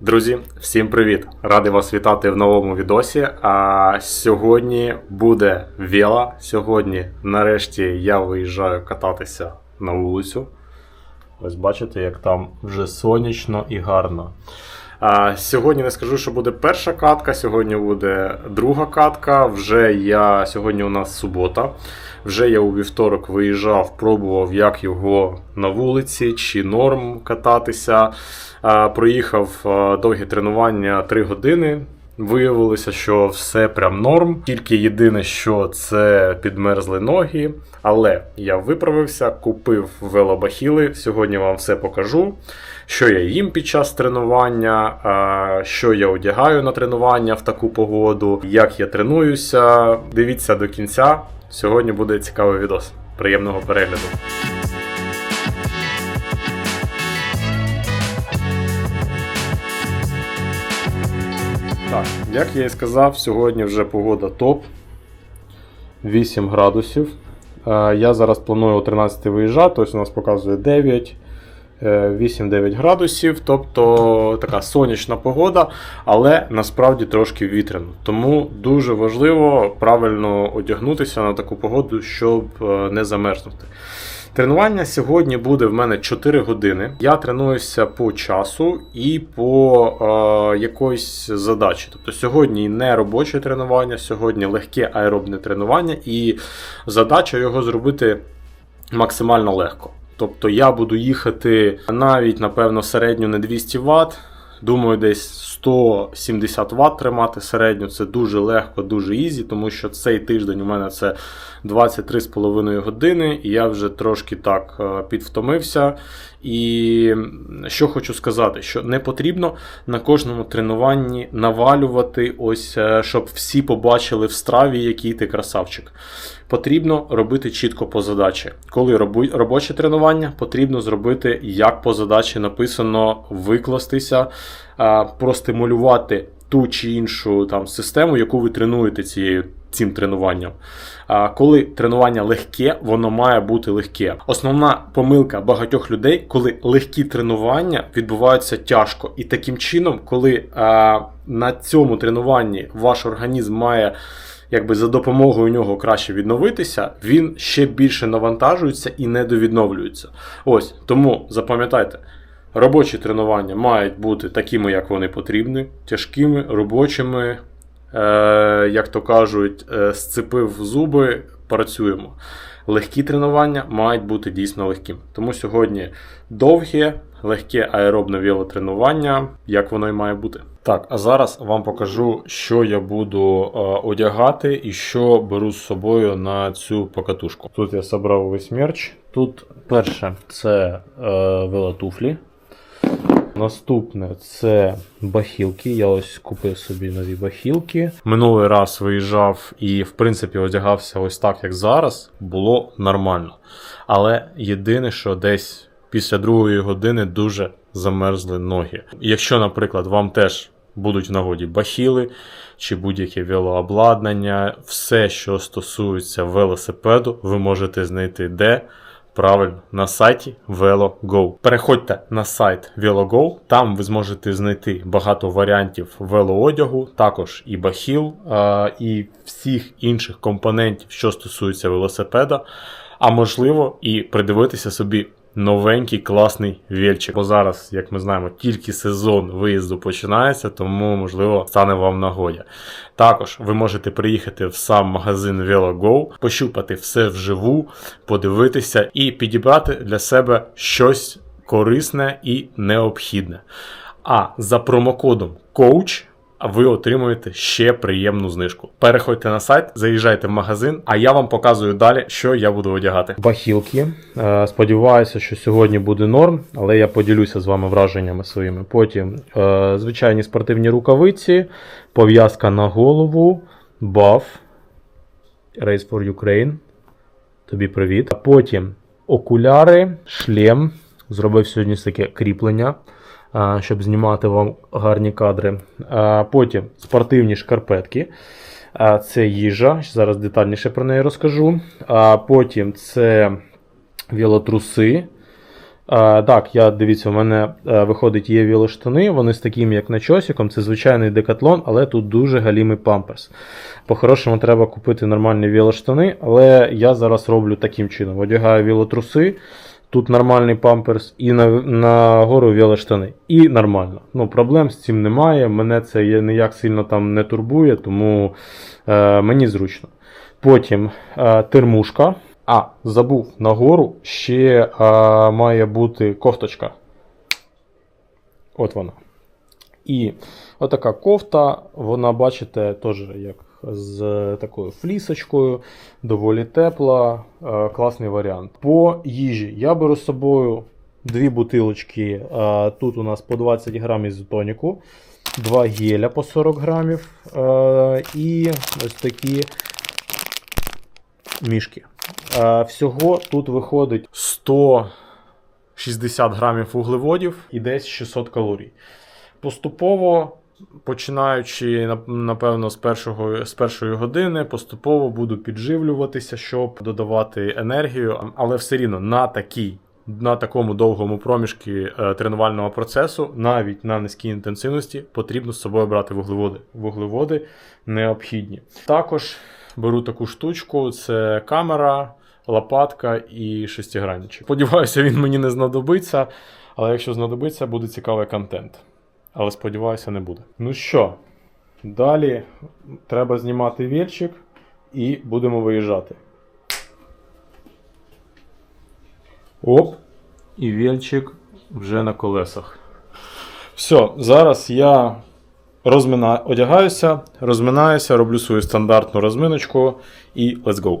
Друзі, всім привіт! Радий вас вітати в новому відосі. А сьогодні буде віла. Сьогодні, нарешті, я виїжджаю кататися на вулицю. Ось бачите, як там вже сонячно і гарно. Сьогодні не скажу, що буде перша катка, сьогодні буде друга катка. Вже я сьогодні у нас субота. Вже я у вівторок виїжджав, пробував, як його на вулиці, чи норм кататися. Проїхав довгі тренування 3 години. Виявилося, що все прям норм. Тільки єдине, що це підмерзли ноги. Але я виправився, купив велобахіли. Сьогодні вам все покажу. Що я їм під час тренування, що я одягаю на тренування в таку погоду, як я тренуюся. Дивіться до кінця. Сьогодні буде цікавий відос. Приємного перегляду. Як я і сказав, сьогодні вже погода топ. 8 градусів. Е, Я зараз планую о 13 виїжджати, ось у нас показує 9. е, 8-9 градусів, тобто така сонячна погода, але насправді трошки вітряно. Тому дуже важливо правильно одягнутися на таку погоду, щоб е, не замерзнути. Тренування сьогодні буде в мене 4 години. Я тренуюся по часу і по е, якоїсь задачі. Тобто сьогодні не робоче тренування, сьогодні легке аеробне тренування, і задача його зробити максимально легко. Тобто я буду їхати навіть, напевно, середню не 200 Вт. Думаю, десь 170 Вт тримати середню. Це дуже легко, дуже ізі, тому що цей тиждень у мене це 23,5 години, і я вже трошки так е, підвтомився. І що хочу сказати, що не потрібно на кожному тренуванні навалювати, ось, е, щоб всі побачили в страві, який ти красавчик. Потрібно робити чітко по задачі. Коли робоче тренування, потрібно зробити, як по задачі написано, викластися, простимулювати ту чи іншу там систему, яку ви тренуєте цією. Цим тренуванням. А коли тренування легке, воно має бути легке. Основна помилка багатьох людей, коли легкі тренування відбуваються тяжко. І таким чином, коли а, на цьому тренуванні ваш організм має якби за допомогою нього краще відновитися, він ще більше навантажується і недовідновлюється. Ось тому запам'ятайте. Робочі тренування мають бути такими, як вони потрібні, тяжкими, робочими, як то кажуть, е, зцепив зуби, працюємо. Легкі тренування мають бути дійсно легким. Тому сьогодні довге, легке аеробне велотренування, як воно і має бути. Так, а зараз вам покажу, що я буду е, одягати і що беру з собою на цю покатушку. Тут я зібрав весь мерч. Тут перше це е, велотуфлі. Наступне це бахілки. Я ось купив собі нові бахілки. Минулий раз виїжджав і, в принципі, одягався ось так, як зараз. Було нормально. Але єдине, що десь після другої години дуже замерзли ноги. Якщо, наприклад, вам теж будуть в нагоді бахіли чи будь-яке велообладнання, все, що стосується велосипеду, ви можете знайти де. Правильно, на сайті VeloGo. Переходьте на сайт VeloGo, там ви зможете знайти багато варіантів велоодягу, також і бахіл, і всіх інших компонентів, що стосуються велосипеда, а можливо і придивитися собі новенький класний вельчик. Бо зараз, як ми знаємо, тільки сезон виїзду починається, тому можливо стане вам нагоді. Також ви можете приїхати в сам магазин VeloGo, пощупати все вживу, подивитися і підібрати для себе щось корисне і необхідне. А за промокодом COACH ви отримуєте ще приємну знижку. Переходьте на сайт, заїжджайте в магазин, а я вам показую далі, що я буду одягати. Бахілки. Е, Сподіваюся, що сьогодні буде норм, але я поділюся з вами враженнями своїми. Потім е, звичайні спортивні рукавиці, пов'язка на голову, баф. Race for Ukraine. Тобі привіт. Потім окуляри, шлем. Зробив сьогодні таке кріплення, а, щоб знімати вам гарні кадри. Потім спортивні шкарпетки. Це їжа. Зараз детальніше про неї розкажу. Потім це велотруси. А, так, я дивіться, у мене е, виходить є велоштани, вони з таким, як начосиком, це звичайний декатлон, але тут дуже галімий памперс. По-хорошому треба купити нормальні велоштани, але я зараз роблю таким чином: одягаю велотруси, тут нормальний памперс, і на, на гору велоштани. І нормально. Ну, проблем з цим немає. Мене це ніяк сильно там не турбує, тому е, мені зручно. Потім е, термушка. А, забув, нагору ще е, має бути кофточка. От вона. І отака кофта, вона, бачите, теж як з такою флісочкою, доволі тепла, е, класний варіант. По їжі я беру з собою дві бутилочки. е, Тут у нас по 20 грамів ізотоніку, два геля по 40 грамів е, і ось такі мішки. Всього тут виходить 160 грамів вуглеводів і десь 600 калорій. Поступово, починаючи напевно з, першого, з першої години, поступово буду підживлюватися, щоб додавати енергію, але все рівно на такій. На такому довгому проміжку е, тренувального процесу, навіть на низькій інтенсивності, потрібно з собою брати вуглеводи. Вуглеводи необхідні. Також беру таку штучку: це камера, лопатка і шестигранничок. Сподіваюся, він мені не знадобиться, але якщо знадобиться, буде цікавий контент. Але сподіваюся, не буде. Ну що, далі треба знімати вільчик і будемо виїжджати. Оп, і вільчик вже на колесах. Все, зараз я розмина... одягаюся, розминаюся, роблю свою стандартну розминочку і let's go.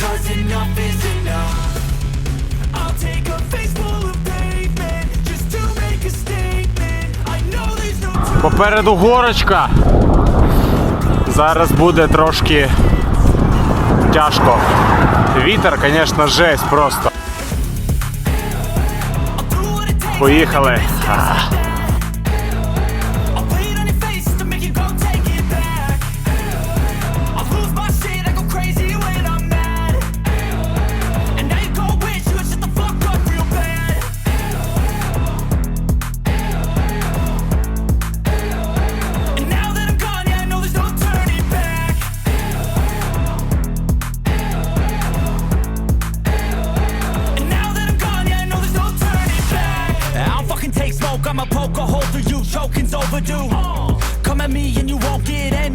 Cause enough is enough. I'll take a face full of pavement just to make a statement. I know there's no time. Попереду горочка. Зараз буде трошки тяжко. Вітер, звісно, жесть просто. Поїхали.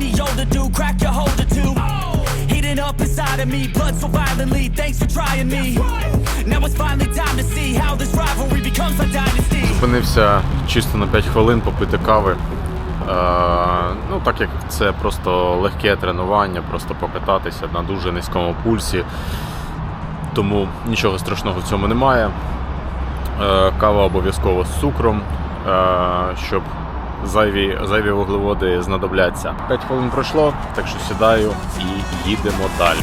Any older, dude. Crack your holder too. Heating up inside of me, blood so violently. Thanks for trying me. Now it's finally time to see how this rivalry becomes a dynasty. Зупинився чисто на 5 хвилин попити кави. Е, ну, так як це просто легке тренування, просто покататися на дуже низькому пульсі. Тому нічого страшного в цьому немає. Е, кава обов'язково з цукром, е, щоб зайві, зайві вуглеводи знадобляться. 5 хвилин пройшло, так що сідаю і їдемо далі.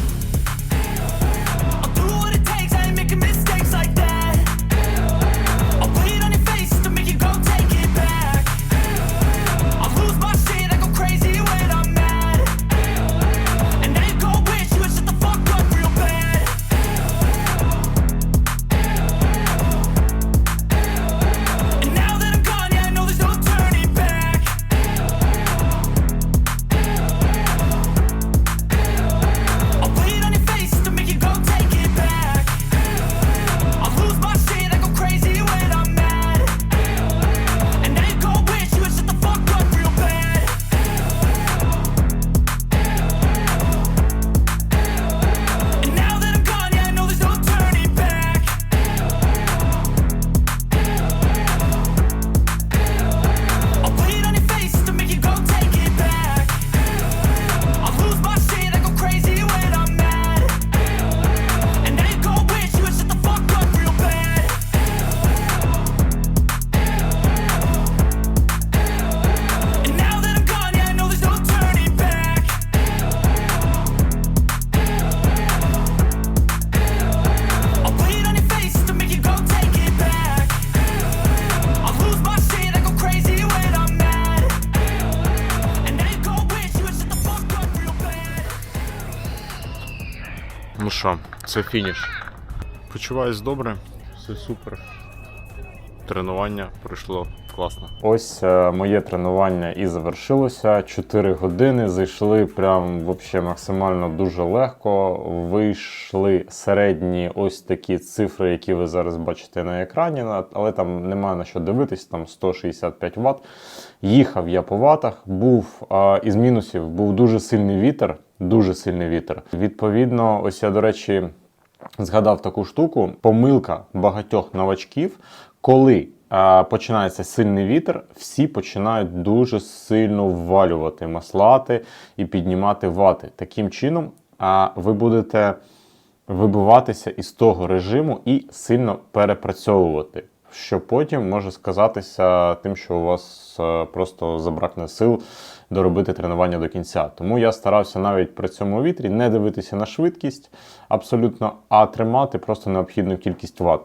Це фініш. Почуваюсь добре, все супер. Тренування пройшло класно. Ось е, моє тренування і завершилося. 4 години зайшли прям вообще максимально дуже легко. Вийшли середні ось такі цифри, які ви зараз бачите на екрані, але там немає на що дивитись, там 165 Вт. Їхав я по ватах, був а, із мінусів, був дуже сильний вітер. Дуже сильний вітер. Відповідно, ось я, до речі, згадав таку штуку. Помилка багатьох новачків, коли починається сильний вітер, всі починають дуже сильно ввалювати маслати і піднімати вати. Таким чином, ви будете вибиватися із того режиму і сильно перепрацьовувати. Що потім може сказатися тим, що у вас е, просто забракне сил доробити тренування до кінця. Тому я старався навіть при цьому вітрі не дивитися на швидкість абсолютно, а тримати просто необхідну кількість ватт.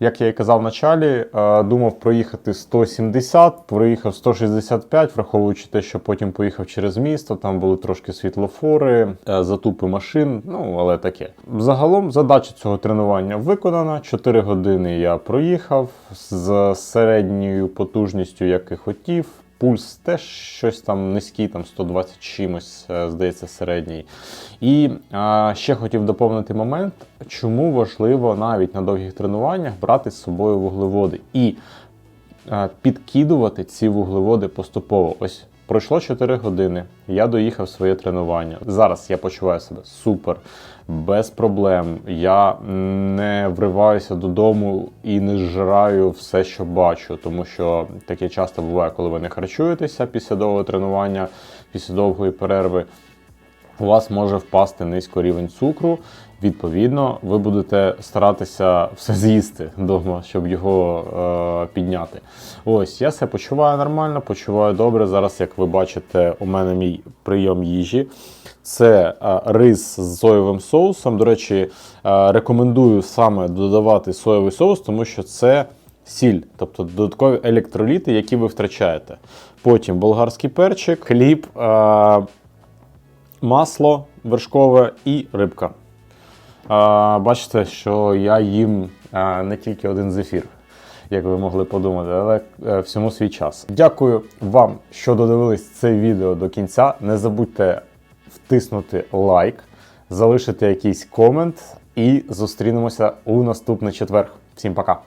Як я і казав в началі, е, думав проїхати 170, проїхав 165, враховуючи те, що потім поїхав через місто, там були трошки світлофори, е, затупи машин, ну але таке. Загалом задача цього тренування виконана. 4 години я проїхав з середньою потужністю, як і хотів. Пульс теж щось там низький, там 120 чимось, е, здається, середній. І а, ще хотів доповнити момент, чому важливо навіть на довгих тренуваннях брати з собою вуглеводи і а, підкидувати ці вуглеводи поступово. Ось пройшло 4 години, я доїхав своє тренування. Зараз я почуваю себе супер, без проблем. Я не вриваюся додому і не зжираю все, що бачу, тому що таке часто буває, коли ви не харчуєтеся після довгого тренування, після довгої перерви у вас може впасти низько рівень цукру. Відповідно, ви будете старатися все з'їсти вдома, щоб його е, підняти. Ось, я себе почуваю нормально, почуваю добре. Зараз, як ви бачите, у мене мій прийом їжі. Це е, рис з соєвим соусом. До речі, е, рекомендую саме додавати соєвий соус, тому що це сіль, тобто додаткові електроліти, які ви втрачаєте. Потім болгарський перчик, хліб. Е, масло вершкове і рибка. Бачите, що я їм не тільки один зефір, як ви могли подумати, але е, всьому свій час. Дякую вам, що додивились це відео до кінця. Не забудьте втиснути лайк, залишити якийсь комент і зустрінемося у наступний четвер. Всім пока!